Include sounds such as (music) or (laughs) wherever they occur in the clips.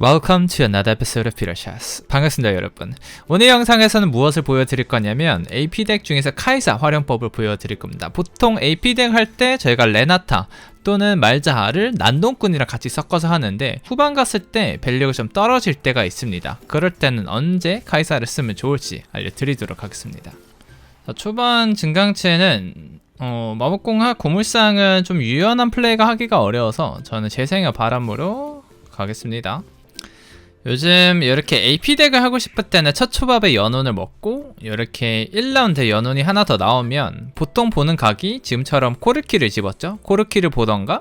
Welcome to another episode of Peter Chess. 반갑습니다, 여러분. 오늘 영상에서는 무엇을 보여드릴 거냐면 AP 덱 중에서 카이사 활용법을 보여드릴 겁니다. 보통 AP 덱 할 때 저희가 레나타 또는 말자하를 난동꾼이랑 같이 섞어서 하는데 후반 갔을 때 밸류가 좀 떨어질 때가 있습니다. 그럴 때는 언제 카이사를 쓰면 좋을지 알려드리도록 하겠습니다. 자, 초반 증강체는 어, 마법공학 고물상은 좀 유연한 플레이가 하기가 어려워서 저는 재생의 바람으로 가겠습니다. 요즘 이렇게 AP 덱을 하고 싶을 때는 첫 초밥에 연운을 먹고 이렇게 1라운드 연운이 하나 더 나오면 보통 보는 각이 지금처럼 코르키를 집었죠. 코르키를 보던가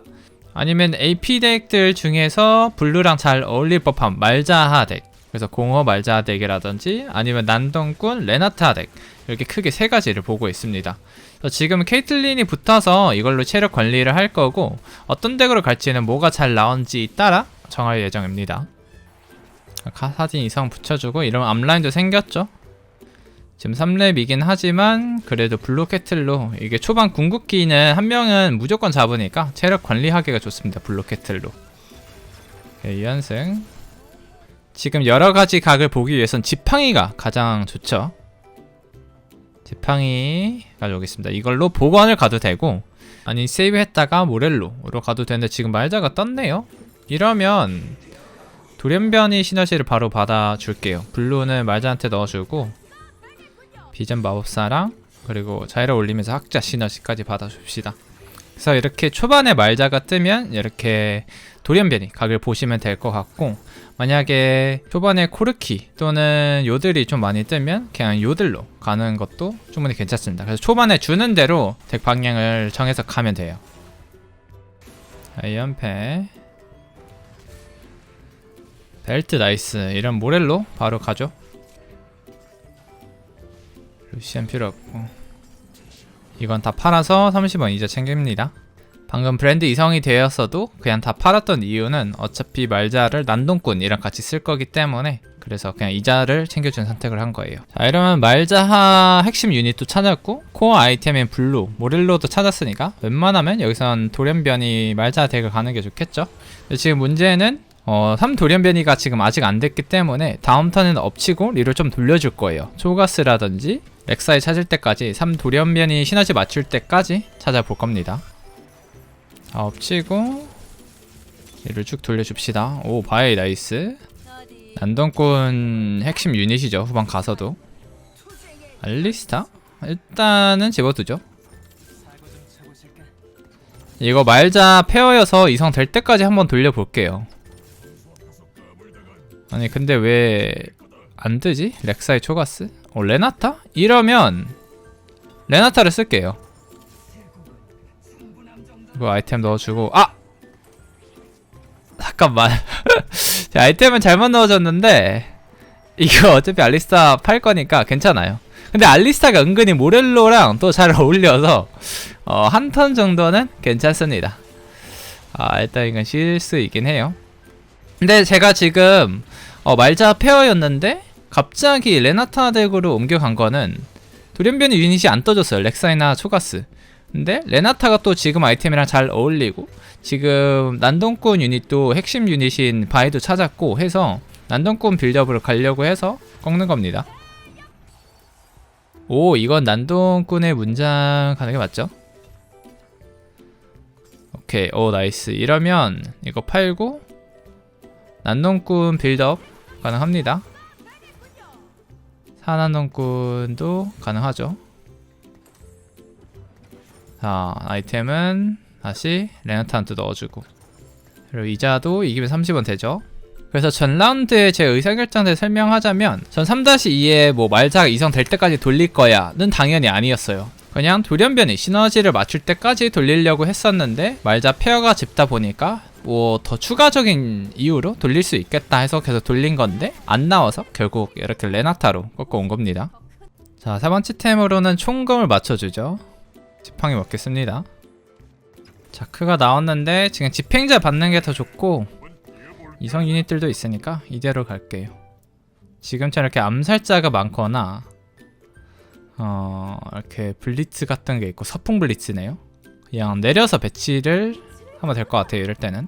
아니면 AP 덱들 중에서 블루랑 잘 어울릴 법한 말자하 덱 그래서 공허 말자하 덱이라든지 아니면 난동꾼 레나타 덱 이렇게 크게 세 가지를 보고 있습니다. 지금 케이틀린이 붙어서 이걸로 체력 관리를 할 거고 어떤 덱으로 갈지는 뭐가 잘 나온지 따라 정할 예정입니다. 가- 사진 이성 붙여주고 이러면 앞라인도 생겼죠. 지금 3렙이긴 하지만 그래도 블루 캐틀로 이게 초반 궁극기는 한 명은 무조건 잡으니까 체력 관리하기가 좋습니다 블루 캐틀로. 네, 2연승. 지금 여러가지 각을 보기 위해선 지팡이가 가장 좋죠. 지팡이 가져오겠습니다. 이걸로 복원을 가도 되고 아니 세이브 했다가 모렐로로 가도 되는데 지금 말자가 떴네요. 이러면 돌연변이 시너지를 바로 받아줄게요. 블루는 말자한테 넣어주고 비전 마법사랑 그리고 자이라 올리면서 학자 시너지까지 받아줍시다. 그래서 이렇게 초반에 말자가 뜨면 이렇게 돌연변이 각을 보시면 될 것 같고 만약에 초반에 코르키 또는 요들이 좀 많이 뜨면 그냥 요들로 가는 것도 충분히 괜찮습니다. 그래서 초반에 주는 대로 덱 방향을 정해서 가면 돼요. 아이언패 벨트 나이스. 이런 모렐로 바로 가죠. 루시안 필요 없고. 이건 다 팔아서 30원 이자 챙깁니다. 방금 브랜드 이성이 되었어도 그냥 다 팔았던 이유는 어차피 말자를 난동꾼이랑 같이 쓸 거기 때문에 그래서 그냥 이자를 챙겨준 선택을 한 거예요. 자 이러면 말자하 핵심 유닛도 찾았고 코어 아이템인 블루 모렐로도 찾았으니까 웬만하면 여기선 돌연변이 말자 덱을 가는 게 좋겠죠. 근데 지금 문제는 어, 3돌연변이가 지금 아직 안 됐기 때문에 다음 턴에는 엎치고 리를 좀 돌려줄 거예요. 초가스라든지 렉사이 찾을 때까지 3돌연변이 시너지 맞출 때까지 찾아볼 겁니다. 아, 엎치고 리를 쭉 돌려줍시다. 오, 바이 나이스. 난동꾼 핵심 유닛이죠. 후반 가서도. 알리스타? 일단은 집어두죠. 이거 말자 페어여서 이성 될 때까지 한번 돌려볼게요. 아니 근데 왜 안 뜨지? 렉사이 초가스? 어 레나타? 이러면 레나타를 쓸게요 이거 아이템 넣어주고 아! 잠깐만 (laughs) 제 아이템은 잘못 넣어줬는데 이거 어차피 알리스타 팔 거니까 괜찮아요 근데 알리스타가 은근히 모렐로랑 또 잘 어울려서 어, 한 턴 정도는 괜찮습니다 아 일단 이건 실수이긴 해요 근데 제가 지금 어, 말자 페어였는데 갑자기 레나타 덱으로 옮겨간 거는 돌연변이 유닛이 안 떠졌어요 렉사이나 초가스. 근데 레나타가 또 지금 아이템이랑 잘 어울리고 지금 난동꾼 유닛도 핵심 유닛인 바이도 찾았고 해서 난동꾼 빌드업으로 가려고 해서 꺾는 겁니다. 오 이건 난동꾼의 문장 가는 게 맞죠? 오케이 오 나이스. 이러면 이거 팔고 난동꾼 빌드업 가능합니다. 산안동꾼도 가능하죠. 자, 아이템은 다시 레나타한테 넣어주고 그리고 이자도 이기면 30원 되죠. 그래서 전 라운드에 제 의사결정을 설명하자면 전 3-2에 뭐 말자가 이성 될 때까지 돌릴 거야 는 당연히 아니었어요. 그냥 돌연변이 시너지를 맞출 때까지 돌리려고 했었는데 말자 페어가 집다 보니까 뭐 더 추가적인 이유로 돌릴 수 있겠다 해서 계속 돌린 건데 안 나와서 결국 이렇게 레나타로 꺾어온 겁니다. 자, 세 번째 템으로는 총검을 맞춰주죠. 지팡이 먹겠습니다. 자크가 나왔는데 지금 집행자 받는 게 더 좋고 이성 유닛들도 있으니까 이대로 갈게요. 지금처럼 이렇게 암살자가 많거나 어 이렇게 블리츠 같은 게 있고 서풍 블리츠네요. 그냥 내려서 배치를 하면 될 것 같아요. 이럴 때는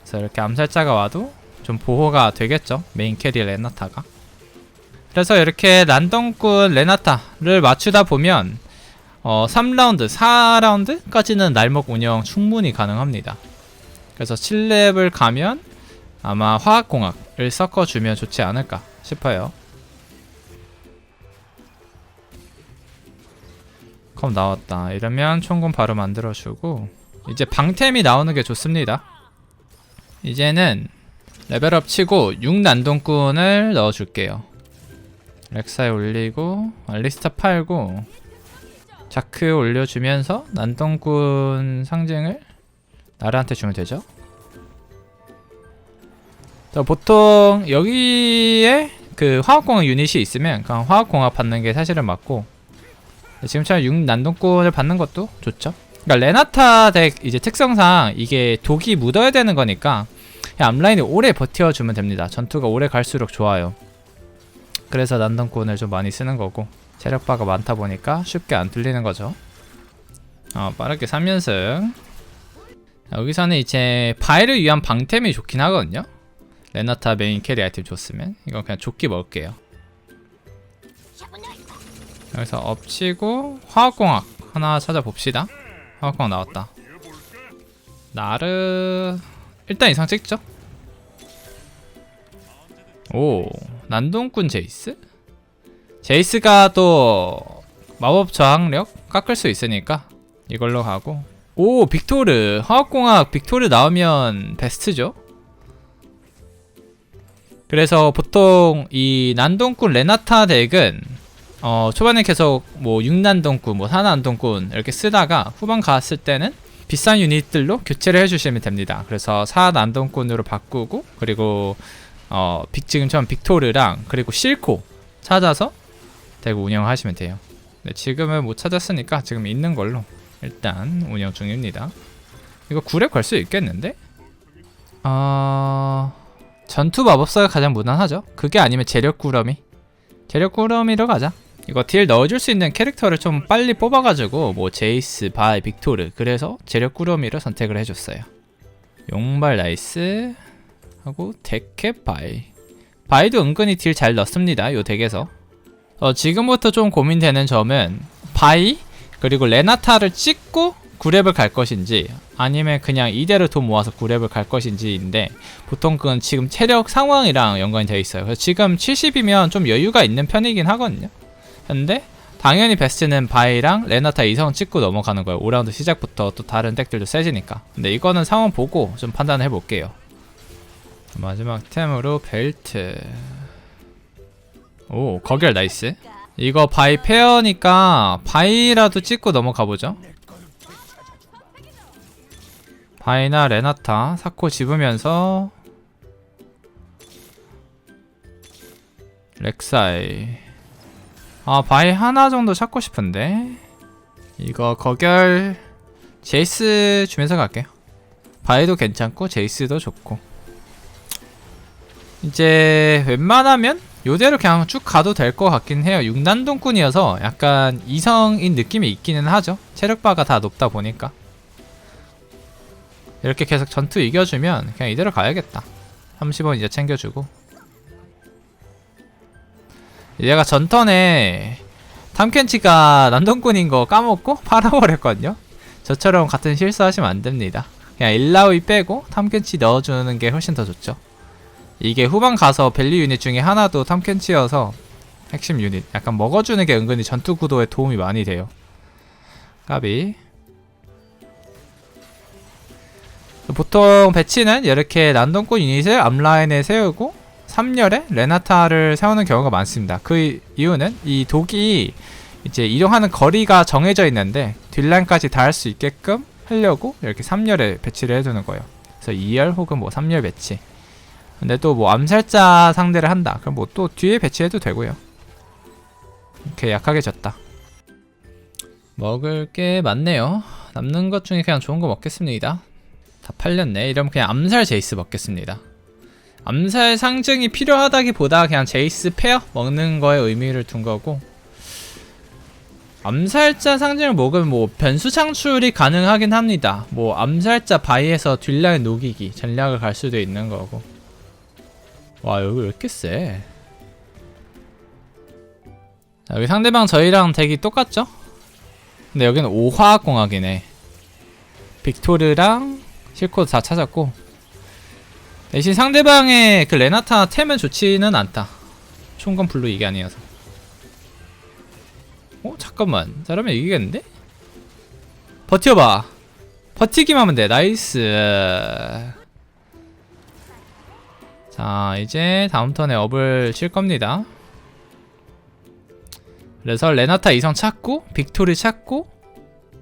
그래서 이렇게 암살자가 와도 좀 보호가 되겠죠. 메인 캐리 레나타가. 그래서 이렇게 난동꾼 레나타를 맞추다 보면 어, 3라운드, 4라운드까지는 날먹 운영 충분히 가능합니다. 그래서 7렙을 가면 아마 화학공학을 섞어주면 좋지 않을까 싶어요. 컴 나왔다. 이러면 총금 바로 만들어주고 이제 방템이 나오는 게 좋습니다. 이제는 레벨업 치고 6난동꾼을 넣어줄게요. 렉사에 올리고 알리스타 팔고 자크 올려주면서 난동꾼 상징을 나르한테 주면 되죠. 자, 보통 여기에 그 화학공학 유닛이 있으면 그냥 화학공학 받는 게 사실은 맞고 지금처럼 6 난동꾼을 받는 것도 좋죠. 그러니까 레나타 덱 이제 특성상 이게 독이 묻어야 되는 거니까 그냥 앞라인이 오래 버텨주면 됩니다. 전투가 오래 갈수록 좋아요. 그래서 난동꾼을 좀 많이 쓰는 거고 체력바가 많다 보니까 쉽게 안 뚫리는 거죠. 어, 빠르게 3연승. 여기서는 이제 바이를 위한 방템이 좋긴 하거든요. 레나타 메인 캐리 아이템 줬으면 이건 그냥 조끼 먹을게요. 여기서 엎치고 화학공학 하나 찾아봅시다. 화학공학 나왔다. 나르 일단 이상 찍죠. 오 난동꾼 제이스? 제이스가 또 마법 저항력 깎을 수 있으니까 이걸로 가고 오 빅토르 화학공학 빅토르 나오면 베스트죠 그래서 보통 이 난동꾼 레나타 덱은 어 초반에 계속 뭐 6난동꾼 뭐 4난동꾼 이렇게 쓰다가 후반 갔을 때는 비싼 유닛들로 교체를 해주시면 됩니다 그래서 4난동꾼으로 바꾸고 그리고 어 빅, 지금처럼 빅토르랑 그리고 실코 찾아서 대구 운영하시면 돼요. 네, 지금은 못 찾았으니까 지금 있는 걸로 일단 운영 중입니다. 이거 9렙 걸수 있겠는데? 어... 전투 마법사가 가장 무난하죠. 그게 아니면 재력 구러미. 재력 구러미로 가자. 이거 딜 넣어줄 수 있는 캐릭터를 좀 빨리 뽑아가지고 뭐 제이스, 바이, 빅토르 그래서 재력 구러미를 선택을 해줬어요. 용발 나이스 하고 데캡 바이. 바이도 은근히 딜 잘 넣습니다. 요 덱에서. 어, 지금부터 좀 고민되는 점은 바이 그리고 레나타를 찍고 9렙을 갈 것인지 아니면 그냥 이대로 돈 모아서 9렙을 갈 것인지인데 보통 그건 지금 체력 상황이랑 연관이 되어 있어요. 그래서 지금 70이면 좀 여유가 있는 편이긴 하거든요. 근데 당연히 베스트는 바이랑 레나타 이성 찍고 넘어가는 거예요. 5라운드 시작부터 또 다른 덱들도 세지니까. 근데 이거는 상황 보고 좀 판단해 볼게요. 마지막 템으로 벨트. 오 거결 나이스 이거 바이 페어니까 바이라도 찍고 넘어가 보죠 바이나 레나타 사코 집으면서 렉사이 아 바이 하나 정도 찾고 싶은데 이거 거결 제이스 주면서 갈게요 바이도 괜찮고 제이스도 좋고 이제 웬만하면 요대로 그냥 쭉 가도 될 것 같긴 해요. 6난동꾼이어서 약간 이성인 느낌이 있기는 하죠. 체력바가 다 높다 보니까. 이렇게 계속 전투 이겨주면 그냥 이대로 가야겠다. 30원 이제 챙겨주고. 얘가 전턴에 탐켄치가 난동꾼인 거 까먹고 (laughs) 팔아버렸거든요. 저처럼 같은 실수하시면 안 됩니다. 그냥 일라우이 빼고 탐켄치 넣어주는 게 훨씬 더 좋죠. 이게 후반 가서 밸류 유닛 중에 하나도 탐켄치여서 핵심 유닛 약간 먹어주는 게 은근히 전투 구도에 도움이 많이 돼요 까비 보통 배치는 이렇게 난동꾼 유닛을 앞라인에 세우고 3열에 레나타를 세우는 경우가 많습니다 그 이유는 이 독이 이제 이동하는 거리가 정해져 있는데 뒷라인까지 닿을 수 있게끔 하려고 이렇게 3열에 배치를 해두는 거예요 그래서 2열 혹은 뭐 3열 배치 근데 또 뭐 암살자 상대를 한다. 그럼 뭐 또 뒤에 배치해도 되고요. 이렇게 약하게 졌다. 먹을 게 많네요. 남는 것 중에 그냥 좋은 거 먹겠습니다. 다 팔렸네. 이러면 그냥 암살 제이스 먹겠습니다. 암살 상징이 필요하다기보다 그냥 제이스 페어 먹는 거에 의미를 둔 거고 암살자 상징을 먹으면 뭐 변수 창출이 가능하긴 합니다. 뭐 암살자 바위에서 뒷라인 녹이기 전략을 갈 수도 있는 거고. 와 여기 왜 이렇게 세? 자, 여기 상대방 저희랑 덱이 똑같죠? 근데 여기는 오화공학이네. 빅토르랑 실코드 다 찾았고 대신 상대방의 그 레나타 템은 좋지는 않다. 총검 블루 이게 아니어서. 어 잠깐만. 저러면 이기겠는데? 버텨봐. 버티기만 하면 돼. 나이스. 자 이제 다음 턴에 업을 칠 겁니다. 그래서 레나타 이성 찾고 빅토리 찾고.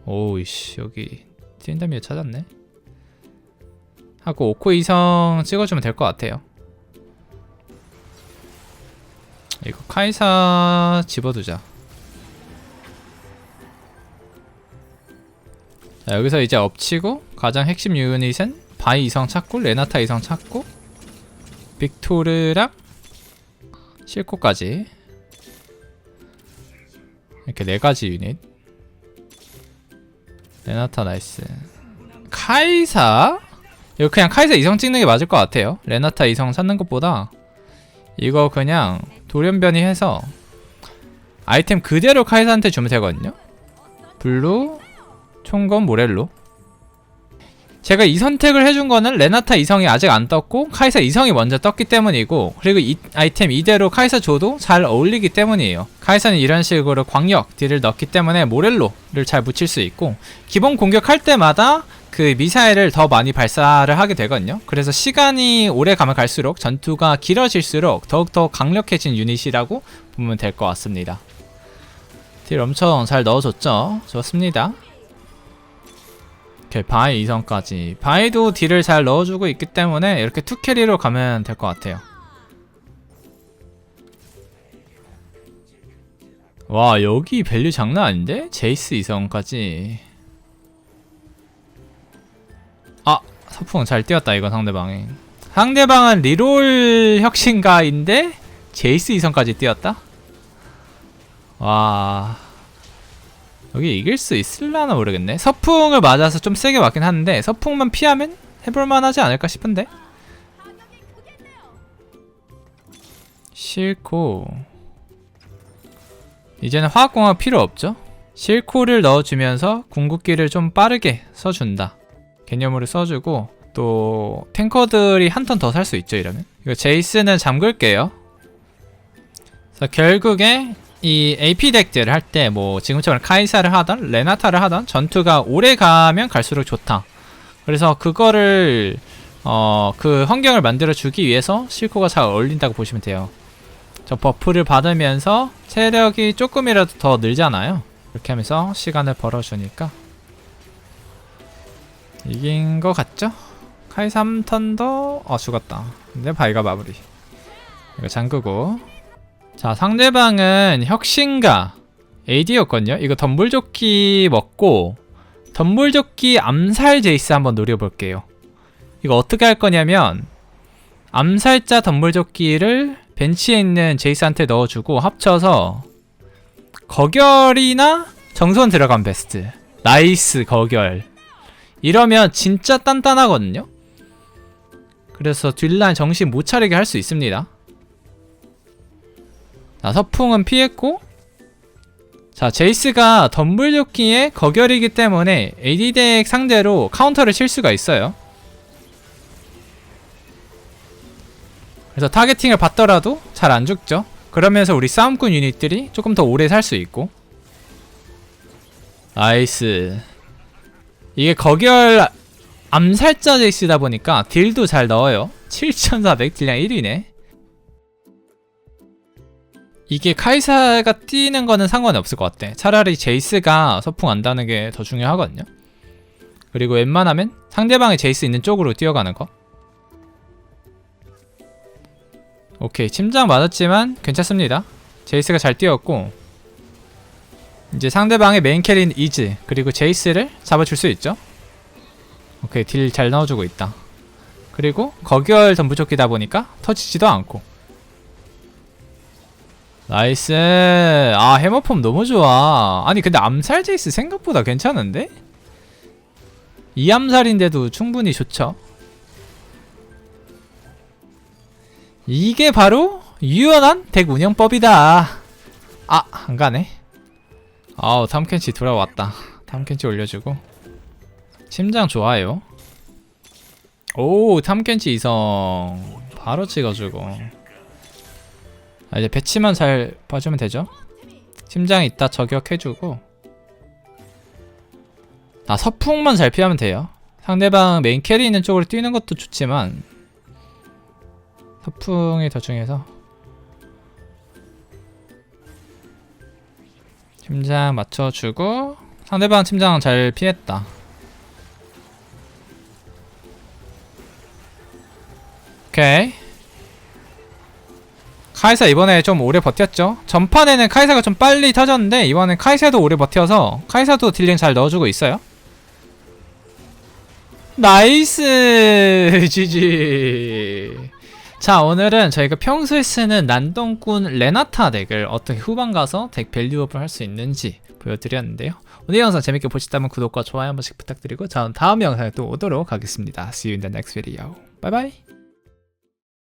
오이씨 여기 틴다미어 찾았네 하고 오코 이성 찍어주면 될 것 같아요. 이거 카이사 집어두자. 자, 여기서 이제 엎치고 가장 핵심 유닛은 바이 이성 찾고 레나타 이성 찾고 빅토르랑 실코까지. 이렇게 네 가지 유닛. 레나타 나이스. 카이사 이거 그냥 카이사 이성 찍는 게 맞을 것 같아요. 레나타 이성 찾는 것보다 이거 그냥 돌연변이 해서 아이템 그대로 카이사한테 주면 되거든요. 블루 총검 모렐로 제가 이 선택을 해준 거는 레나타 이성이 아직 안 떴고 카이사 이성이 먼저 떴기 때문이고 그리고 이 아이템 이대로 카이사 줘도 잘 어울리기 때문이에요. 카이사는 이런 식으로 광역 딜을 넣기 때문에 모렐로를 잘 붙일 수 있고 기본 공격할 때마다 그 미사일을 더 많이 발사를 하게 되거든요. 그래서 시간이 오래 가면 갈수록 전투가 길어질수록 더욱더 강력해진 유닛이라고 보면 될 것 같습니다. 딜 엄청 잘 넣어줬죠? 좋습니다. 이렇게 바이 이성까지. 바이도 딜을 잘 넣어주고 있기 때문에 이렇게 투캐리로 가면 될 것 같아요. 와 여기 밸류 장난 아닌데? 제이스 이성까지 서풍 잘 뛰었다 이거 상대방이. 상대방은 리롤 혁신가인데 제이스 이성까지 뛰었다? 와. 여기 이길 수 있을라나 모르겠네. 서풍을 맞아서 좀 세게 맞긴 하는데 서풍만 피하면 해볼만 하지 않을까 싶은데? 싫고 이제는 화학공학 필요 없죠? 실코를 넣어주면서 궁극기를 좀 빠르게 써준다 개념으로 써주고 또 탱커들이 한 턴 더 살 수 있죠 이러면 이거 제이스는 잠글게요 그래서 결국에 이 AP 덱들을 할 때 뭐 지금처럼 카이사를 하던 레나타를 하던 전투가 오래 가면 갈수록 좋다. 그래서 그거를 어 그 환경을 만들어 주기 위해서 실코가 잘 어울린다고 보시면 돼요. 저 버프를 받으면서 체력이 조금이라도 더 늘잖아요. 이렇게 하면서 시간을 벌어주니까 이긴 거 같죠? 카이 3턴 더... 어 죽었다. 근데 바이가 마무리. 이거 잠그고 자 상대방은 혁신가 AD였거든요 이거 덤불조끼 먹고 덤불조끼 암살 제이스 한번 노려볼게요 이거 어떻게 할 거냐면 암살자 덤불조끼를 벤치에 있는 제이스한테 넣어주고 합쳐서 거결이나 정선 들어간 베스트 나이스 거결 이러면 진짜 단단하거든요 그래서 뒷라인 정신 못 차리게 할 수 있습니다 자, 서풍은 피했고 자, 제이스가 덤블조끼의 거결이기 때문에 AD덱 상대로 카운터를 칠 수가 있어요. 그래서 타겟팅을 받더라도 잘 안 죽죠. 그러면서 우리 싸움꾼 유닛들이 조금 더 오래 살 수 있고 나이스 이게 거결 암살자 제이스다 보니까 딜도 잘 넣어요 7400 딜량 1위네 이게 카이사가 뛰는 거는 상관이 없을 것 같아. 차라리 제이스가 서풍 안다는 게 더 중요하거든요. 그리고 웬만하면 상대방이 제이스 있는 쪽으로 뛰어가는 거. 오케이 침장 맞았지만 괜찮습니다. 제이스가 잘 뛰었고 이제 상대방의 메인 캐리는 이즈 그리고 제이스를 잡아줄 수 있죠. 오케이 딜 잘 넣어주고 있다. 그리고 거결 덤부조끼다 보니까 터지지도 않고 나이스. 아, 해머폼 너무 좋아. 아니, 근데 암살 제이스 생각보다 괜찮은데? 이 암살인데도 충분히 좋죠. 이게 바로 유연한 덱 운영법이다. 아, 안 가네. 아우, 탐켄치 돌아왔다. 탐켄치 올려주고. 심장 좋아요. 오, 탐켄치 이성. 바로 찍어주고. 아, 이제 배치만 잘 봐주면 되죠. 심장 있다 저격해주고. 아, 서풍만 잘 피하면 돼요. 상대방 메인 캐리 있는 쪽으로 뛰는 것도 좋지만, 서풍이 더 중요해서. 심장 맞춰주고, 상대방 심장 잘 피했다. 오케이. 카이사 이번에 좀 오래 버텼죠? 전판에는 카이사가 좀 빨리 터졌는데 이번엔 카이사도 오래 버텨서 카이사도 딜링 잘 넣어주고 있어요. 나이스 (laughs) GG 자 오늘은 저희가 평소에 쓰는 난동꾼 레나타 덱을 어떻게 후반 가서 덱 밸류업을 할 수 있는지 보여드렸는데요. 오늘 영상 재밌게 보셨다면 구독과 좋아요 한 번씩 부탁드리고 저는 다음 영상에 또 오도록 하겠습니다. See you in the next video. Bye bye.